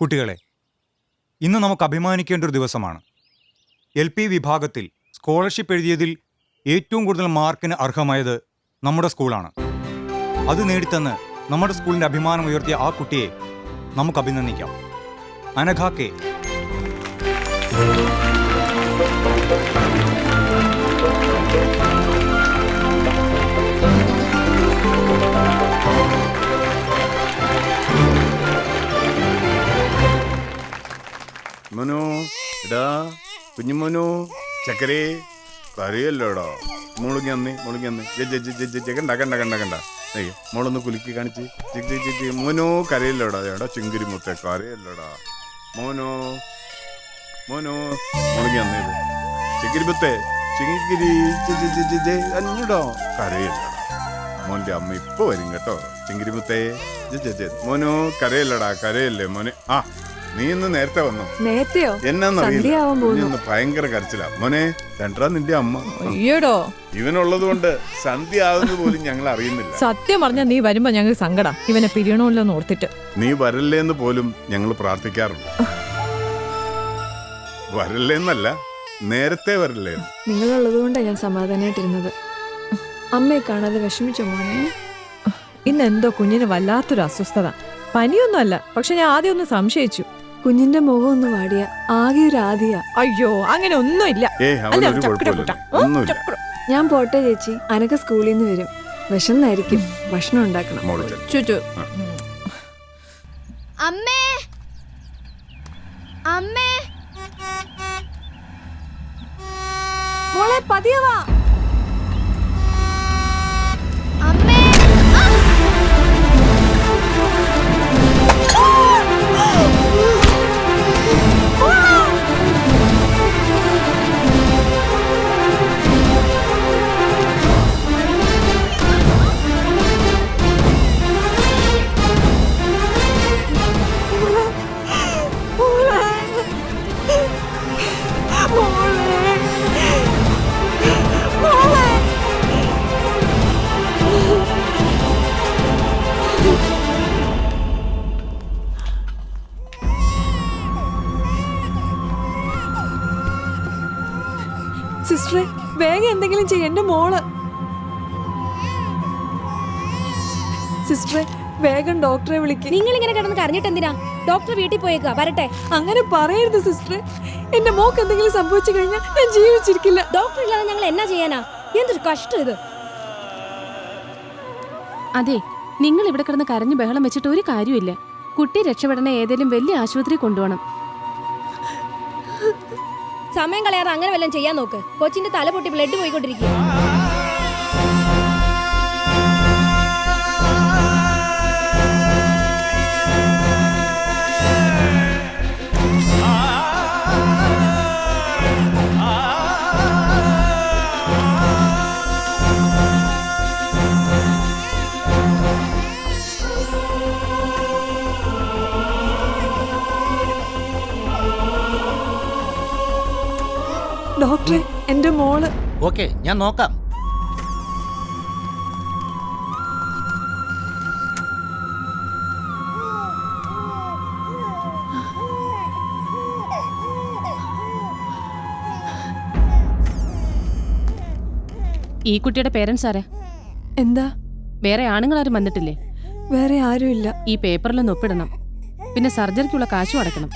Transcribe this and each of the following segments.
കുട്ടികളെ ഇന്ന് നമുക്ക് അഭിമാനിക്കേണ്ട ഒരു ദിവസമാണ്. എൽ പി വിഭാഗത്തിൽ സ്കോളർഷിപ്പ് എഴുതിയതിൽ ഏറ്റവും കൂടുതൽ മാർക്കിന് അർഹമായത് നമ്മുടെ സ്കൂളാണ്. അത് നേടിത്തന്ന് നമ്മുടെ സ്കൂളിന്റെ അഭിമാനം ഉയർത്തിയ ആ കുട്ടിയെ നമുക്ക് അഭിനന്ദിക്കാം. അനഘ കെ മനു ഇടാ കുഞ്ഞുമോനു ചക്കരേ കറിയല്ലോടോ മുളുങ്ങി അന്ന് മുളുങ്ങി അന്ന് കണ്ട കണ്ട കണ്ട കണ്ട. മോളൊന്ന് കുലുക്കി കാണിച്ച്. ചിക്കി ചിക്കി മോനോ കരയല്ലോടാ. എടാ ചിങ്കിരി മുത്ത കരയില്ലടാ. മോനോ മോനോ. മുളകി അന്നേത് ചിക്കിരി മുത്തേ ചിങ്കിരി അഞ്ഞിടോ. കരയല്ലോടാ. മോന്റെ അമ്മ ഇപ്പൊ വരും കേട്ടോ. ചിങ്കിരി മുത്തേ മോനോ കരയല്ലടാ കരയല്ലേ മോനെ? ആ നീ ഇന്ന് നേരത്തെ വന്നു? നേരത്തെയോ? എന്നാന്നറിയില്ല. ഭയങ്കര കരച്ചിലാ. മോനെ രണ്ടാ നിന്റെ അമ്മ. അയ്യോടോ. ഇവനുള്ളത് കൊണ്ട് സന്ധ്യ ആവുന്നത് പോലും ഞങ്ങൾ അറിയുന്നില്ല. സത്യം പറഞ്ഞ നീ വരുമ്പോ ഞങ്ങൾ സങ്കടം. ഇവനെ പിരിയണമല്ലോ എന്ന് ഓർത്തിട്ട്. നീ വരല്ലേന്ന് പോലും ഞങ്ങൾ പ്രാർത്ഥിക്കാറുണ്ട്. വരല്ലേന്നല്ല നേരത്തെ വരല്ലേ നിങ്ങളുള്ളത് കൊണ്ടാണ് ഞാൻ സമാധാനമായിട്ടിരുന്നത് അമ്മയെ കാണാതെ വിഷമിച്ചു മോനെ? ഇന്ന് എന്തോ കുഞ്ഞിന് വല്ലാത്തൊരു അസ്വസ്ഥത. പനിയൊന്നുമല്ല പക്ഷെ ഞാൻ ആദ്യം ഒന്ന് സംശയിച്ചു. കുഞ്ഞിന്റെ മുഖം ഒന്ന് വാടിയ ആകെ ഒരു ആദിയ. അയ്യോ അങ്ങനെ ഒന്നുമില്ല. ഏ അല്ല, അവനൊരു കുഴപ്പമില്ല ഒന്നുമില്ല. ഞാൻ പോട്ടെ ചേച്ചി. അനക്ക സ്കൂളിൽ നിന്ന് വരും. വിശന്നായിരിക്കും. ഭക്ഷണം ഉണ്ടാക്കണം. മോൾ ചെല്ല്. ചുറ്റു അമ്മേ. അമ്മേ. മോളെ പതിയവാ സിസ്റ്ററെ വേഗം എന്തെങ്കിലും ചെയ്യ എന്റെ മോൾ. സിസ്റ്ററെ വേഗം ഡോക്ടറെ വിളിക്ക്. നിങ്ങൾ ഇങ്ങനെ കിടന്ന് കരഞ്ഞിട്ട് എന്തിനാ ഡോക്ടർ വീട്ടിൽ പോയേക്കാ വരട്ടെ. അങ്ങനെ പറയരുത് സിസ്റ്ററെ. എന്റെ മോക്ക് എന്തെങ്കിലും സംഭവിച്ചു കഴിഞ്ഞാൽ ഞാൻ ജീവിച്ചിരിക്കില്ല. ഡോക്ടർ ഇല്ലാതെ ഞങ്ങൾ എന്നാ ചെയ്യാനാ? എന്തൊരു കഷ്ടം ഇത്. അതെ നിങ്ങൾ ഇവിടെ കിടന്ന് കരഞ്ഞു ബഹളം വെച്ചിട്ട് ഒരു കാര്യമില്ല കുട്ടി രക്ഷപ്പെടണ ഏതെങ്കിലും വലിയ ആശുപത്രി കൊണ്ടുപോകണം. സമയം കളയാതെ അങ്ങനെ വല്ലതും ചെയ്യാൻ നോക്ക്. കൊച്ചിന്റെ തല പൊട്ടി ബ്ലഡ് പോയിക്കൊണ്ടിരിക്കുക ഡോക്ടറെ എന്റെ മോൾ. ഓക്കെ ഞാൻ നോക്കാം. ഈ കുട്ടിയുടെ പേരൻസ് ആരാ? എന്താ? വേറെ ആണുങ്ങൾ ആരും വന്നിട്ടില്ലേ? വേറെ ആരുമില്ല ഈ പേപ്പറിലൊന്ന് ഒപ്പിടണം. പിന്നെ സർജറിക്കുള്ള കാശും അടക്കണം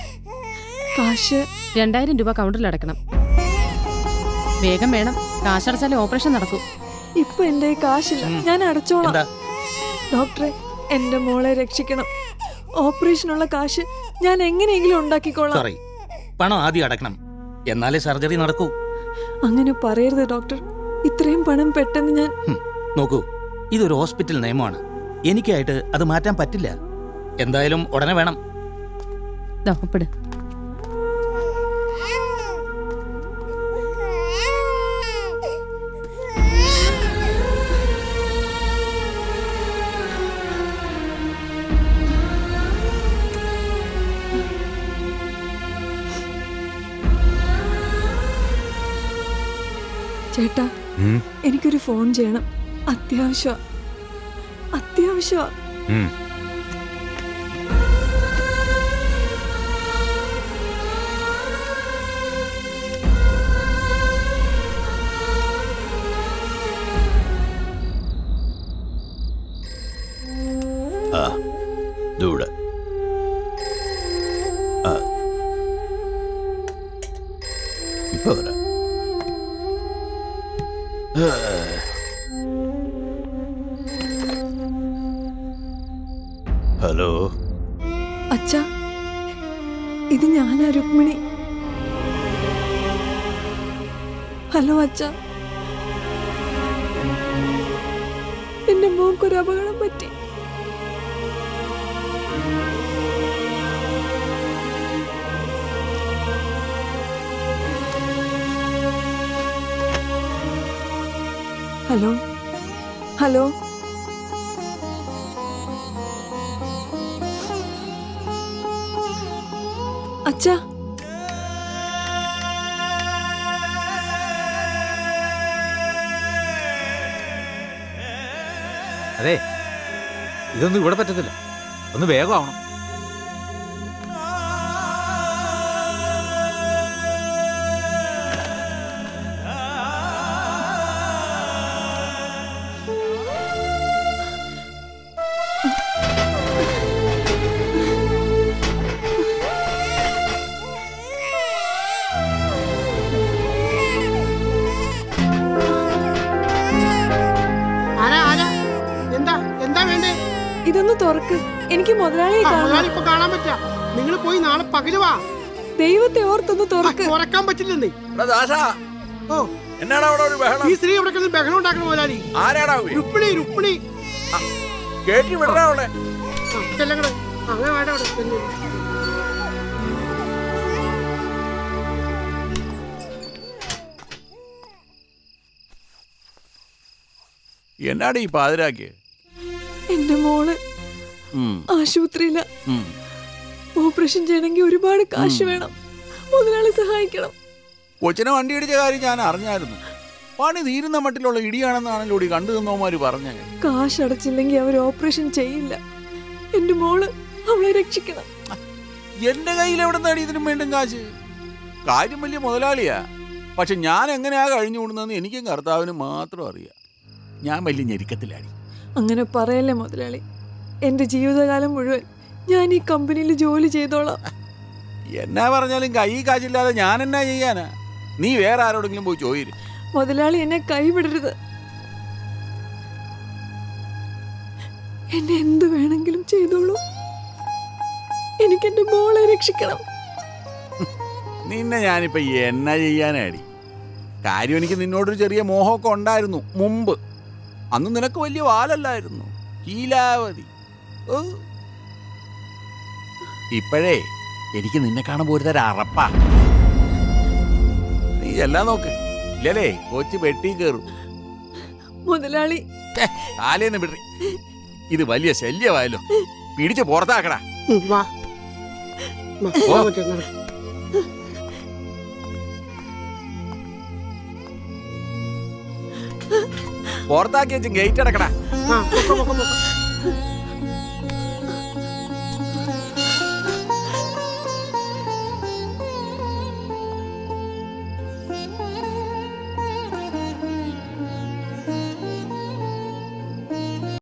കാശ്? രണ്ടായിരം രൂപ കൗണ്ടറിൽ അടക്കണം. വേഗം വേണം. കാശടച്ചാലേ ഓപ്പറേഷൻ നടക്കൂ. ഇപ്പൊ എന്റെ കാശില്ല. ഞാൻ അടച്ചോളാം. ഡോക്ടറെ എന്റെ മോളെ രക്ഷിക്കണം. ഓപ്പറേഷനുള്ള കാശ് ഞാൻ എങ്ങനെയെങ്കിലും ഉണ്ടാക്കിക്കോളാം. സോറി പണം ആദ്യം അടക്കണം എന്നാലേ സർജറി നടക്കൂ. അങ്ങനെ പറയരുത് ഡോക്ടർ. ഇത്രയും പണം പെട്ടെന്ന് ഞാൻ ഹും, നോക്കൂ ഇതൊരു ഹോസ്പിറ്റൽ നിയമമാണ്. എനിക്കായിട്ട് അത് മാറ്റാൻ പറ്റില്ല. എന്തായാലും ഉടനെ വേണം. ദാ, ഒപ്പിട്. ചേട്ടാ എനിക്കൊരു ഫോൺ ചെയ്യണം. അത്യാവശ്യം. അത്യാവശ്യം. ദൂടെ. അച്ഛാ ഇത് ഞാനാ രുക്മിണി. ഹലോ അച്ഛ. എന്റെ മോക്കൊരു അപകടം പറ്റി. ഹലോ. ഹലോ. അച്ഛാ അതെ ഇതൊന്നും ഇവിടെ പറ്റത്തില്ല. ഒന്ന് വേഗമാവണം ഇതൊന്ന് തുറക്ക്. എനിക്ക് മുതലാളിയെ ഇപ്പൊ കാണാൻ പറ്റില്ല. നിങ്ങൾ പോയി നാളെ പകൽ വാ. ദൈവത്തെ ഓർത്തൊന്ന് തുറക്ക്. തുറക്കാൻ പറ്റില്ലെന്നേ ഓ. എന്നാണ് അവിടെ ഒരു ബഹളം? ഈ സ്ത്രീ ഇവിടെ കിടന്ന് ബഹളം ഉണ്ടാക്കണം മുതലാളി. ആരാടാ രുക്മിണി രുക്മിണി. കേട്ടി വിടടാ അവളെ. ആ, ചെല്ലാം കൂടെ. ആ, അങ്ങനെ വേണ്ട അവിടെ ചെല്ല്. എന്നാടാ ഈ പാതിരാക്ക് എന്റെ മോൾ ആശുപത്രിയില. ഓപ്പറേഷൻ ചെയ്യണമെങ്കിൽ ഒരുപാട് കാശ് വേണം. മുതലാളി സഹായിക്കണം. കൊച്ചിനെ വണ്ടി ഇടിച്ച കാര്യം ഞാൻ അറിഞ്ഞായിരുന്നു. പണി തീരുന്ന മട്ടിലുള്ള ഇടിയാണെന്നാണല്ലോ ഈ കണ്ടു നിന്നവന്മാര് പറഞ്ഞത്. കാശ് അടച്ചില്ലെങ്കിൽ അവർ ഓപ്പറേഷൻ ചെയ്യില്ല. എന്റെ മോൾ അവളെ രക്ഷിക്കണം. എന്റെ കയ്യിൽ എവിടെ നിന്നാണ് ഇതിനും വേണ്ടും കാശ്? കാര്യം വലിയ മുതലാളിയാ. പക്ഷെ ഞാൻ എങ്ങനെയാ കഴിഞ്ഞു കൂടുന്നതെന്ന് എനിക്കും കർത്താവിനും മാത്രം അറിയാം. ഞാൻ വലിയ ഞെരുക്കത്തിലാടി അങ്ങനെ പറയല്ലേ മുതലാളി? എന്റെ ജീവിതകാലം മുഴുവൻ ഞാൻ ഈ കമ്പനിയിൽ ജോലി ചെയ്തോളാം. എന്നാ പറഞ്ഞാലും കൈ കാശില്ലാതെ ഞാൻ എന്നാ ചെയ്യാനാ? നീ വേറെ ആരോടെങ്കിലും പോയി ചോദിര്. മുതലാളി എന്നെ കൈവിടരുത്. എന്നെ എന്ത് വേണമെങ്കിലും ചെയ്തോളൂ. എനിക്ക് എന്റെ മോളെ രക്ഷിക്കണം. നിന്നെ ഞാനിപ്പോ എന്നാ ചെയ്യാനാടി? കാര്യം എനിക്ക് നിന്നോടൊരു ചെറിയ മോഹമൊക്കെ ഉണ്ടായിരുന്നു മുമ്പ്. അന്ന് നിനക്ക് വലിയ വാലല്ലായിരുന്നു. ഹീലാവതി. ഇപ്പോഴേ എനിക്ക് നിന്നെ കാണുമ്പോ ഒരു തരം അറപ്പാ. നീ എല്ലാം നോക്ക്. ഇല്ലല്ലേ കൊച്ചു വെട്ടി കയറും. മുതലാളി. കാലേന്ന് വിടറി. ഇത് വലിയ ശല്യമായല്ലോ. പിടിച്ച് പുറത്താക്കടാ. പുറത്താക്കി വെച്ച് ഗേറ്റ് അടക്കടാ.